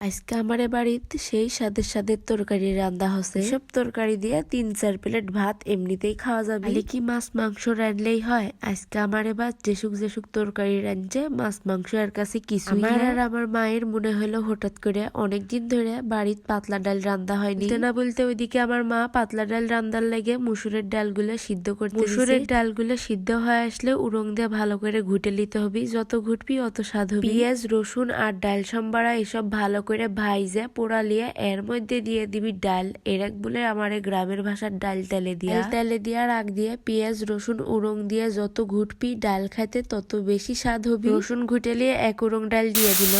আজকে আমার বাড়িতে সেই স্বাদের স্বাদের তরকারি রান্না হচ্ছে সব তরকারি দিয়ে তিন চার প্লেট ভাত এমনিতেই খাওয়া যাবে। খালি কি মাছ মাংস রানলেই হয়? আজকে আমার এবার যেসুক যেসুক তরকারি রানছে মাছ মাংস এর কাছে কিছু আমার আর আমার মায়ের মনে হলো হঠাৎ করে অনেকদিন ধরে বাড়িতে পাতলা ডাল রান্না হয়নি। না বলতে ওইদিকে আমার মা পাতলা ডাল রান্নার লেগে মুসুরের ডালগুলো সিদ্ধ করতে মুসুরের ডালগুলো সিদ্ধ হয়ে আসলে উরং দিয়ে ভালো করে ঘুটে নিতে হবে। যত ঘুটবি অত স্বাদ হবে। পেঁয়াজ রসুন আর ডাল সম্বারা এসব ভালো করে ভাইজা পোড়া লিয়া এর মধ্যে দিয়ে দিবি ডাল। এর এক বলে আমার গ্রামের ভাষার ডাল তেলে দিয়া। ডাল তেলে দিয়া রাগ দিয়ে পেঁয়াজ রসুন উরং দিয়ে যত ঘুটবি ডাল খাইতে তত বেশি স্বাদ হবে। রসুন ঘুটে লিয়ে এক উরং ডাল দিয়ে দিল।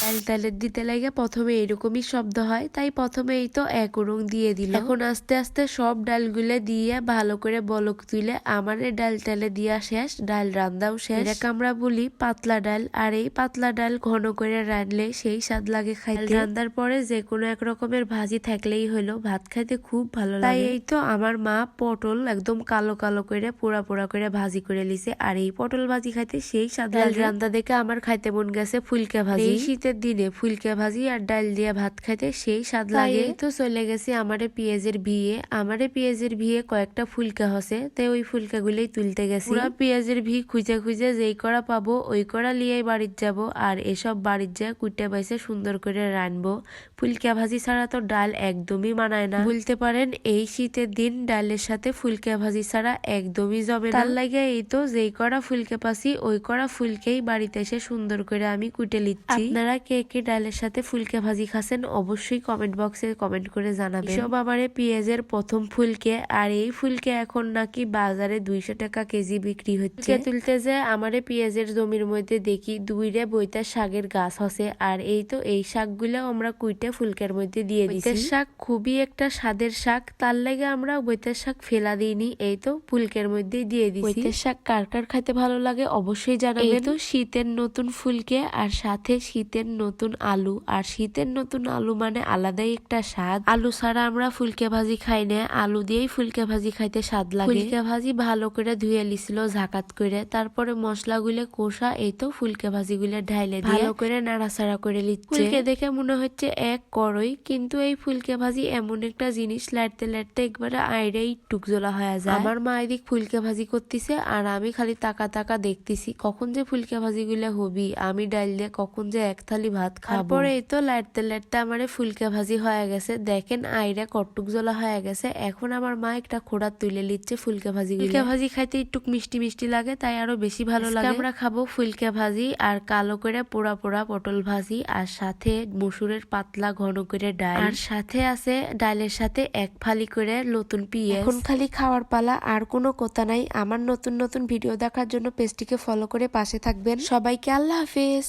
ডাল ডালের দিতে লাগে। প্রথমে এরকমই শব্দ হয় তাই প্রথমে এই তো এক উরং দিয়ে দিল। এখন আস্তে আস্তে সব ডালগুলো দিয়ে ভালো করে বলক তুলে আমার ডাল টালে দিয়া শেষ ডাল রান্দাও শেষ। এটাকে আমরা বলি পাতলা ডাল আর এই পাতলা ডাল ঘন করে রানলে সেই স্বাদ লাগে খাইতে। রান্দার পরে যে কোনো এক রকমের ভাজি থাকলেই হলো ভাত খাইতে খুব ভালো লাগে। তাই এই তো আমার মা পটল একদম কালো কালো করে পোড়া পোড়া করে ভাজি করে লিছে আর এই পটল ভাজি খাইতে সেই স্বাদ লাগে। রান্দা দেখে আমার খাইতে মন গেছে ফুলকা ভাজি। এই শীতের দিনে ফুলকা ভাজি আর ডাল দিয়ে ভাত খাইতে সেই স্বাদ লাগে। তো চলে গেছে আমারে পেঁয়াজের বিয়ে। আমারে পেঁয়াজের বিয়ে কয়েকটা ফুলকা হসে তাই ওই ফুলকা গুলোই তুলতে গেছি। পুরা পেঁয়াজের ভি খুঁজে খুঁজে যেই করা পাবো ওই করা লিয়ে বাড়ির যাব আর এসব বাড়ির যা কুটে পাইছে সুন্দর করে রানবো ফুলকা ভাজি ছাড়া তো ডাল একদমই মানায় না। বলতে পারেন এই শীতের দিন ডালের সাথে ফুলকা ভাজি ছাড়া একদমই জমে তার লাগে এই তো যেই করা ফুলকে পাসি ওই করা ফুলকেই বাড়িতে এসে সুন্দর করে আমি কুটে লিচ্ছি। আপনারা কে কে ডালের সাথে ফুলকে ভাজি খাচ্ছেন অবশ্যই কমেন্ট বক্সে কমেন্ট করে জানাবেন। সব আমারে পেঁয়াজের প্রথম ফুলকে আর এই ফুলকে এখন নাকি বাজারে দুইশো টাকা কেজি বিক্রি হচ্ছে। তুলতে যে আমারে পেঁয়াজের জমির মধ্যে দেখি দুইরে বইতা শাকের গাছ হসে আর এই তো এই শাকগুলো আমরা কুইটে ফুলকের মধ্যে দিয়ে দিচ্ছি শাক খুবই একটা স্বাদের শাক তার লাগে আমরা বইতের শাক ফেলা দিইনি এই তো ফুলকের মধ্যে দিয়ে দিচ্ছি বইতের শাক কার কার খাইতে ভালো লাগে অবশ্যই জানাবেন। এই তো শীতের নতুন ফুলকে আর সাথে শীতের নতুন আলু আর শীতের নতুন আলু মানে আলাদাই একটা স্বাদ। আলু ছাড়া আমরা ফুলকে ভাজি খাই না। আলু দিয়েই ফুলকে ভাজি খাইতে স্বাদ লাগে। ফুলকে ভাজি ভালো করে ধুয়ে লিছিল ঝাকাত করে। তারপরে মশলা গুলে কষা এই তো ফুলকে ভাজি গুলে ঢাইলে ভালো করে নাড়াচাড়া করে লিচ্ছে। ফুলকে দেখে মনে হচ্ছে এক করই কিন্তু এই ফুলকে ভাজি এমন একটা জিনিস লাড়তে লাড়তে একবারে আইরেই টুক জ্বলা হয়ে যায়। আমার মা এদিক ফুলকে ভাজি করতেছে আর আমি খালি তাকা তাকা দেখতেছি কখন যে ফুলকে ভাজি গুলা হবি আমি ডাইল দিয়ে কখন যে এক থালি ভাত খাব। পরে এই তো লাইটতে লাইটতে আমারে ফুলকে ভাজি হয়ে গেছে। দেখেন আইরা কটুক জ্বলা হয়ে গেছে। এখন আমার মা একটা খোড়া তুলে নিচ্ছে ফুলকে ভাজি ফুলকে ভাজি খাইতে একটু মিষ্টি মিষ্টি লাগে তাই আরও বেশি ভালো লাগে। আমরা খাব ফুলকে ভাজি আর কালো করে পোড়া পোড়া পটল ভাজি আর সাথে মসুরের পাতলা ঘন করে ডাল। আর সাথে আছে ডালের সাথে এক ফালি করে নতুন পিঁয়াজ। এখন খালি খাওয়ার পালা আর কোনো কথা নাই। আমার নতুন নতুন ভিডিও দেখার জন্য পেজটিকে ফলো করে পাশে থাকবেন। সবাইকে আল্লাহ হাফেজ।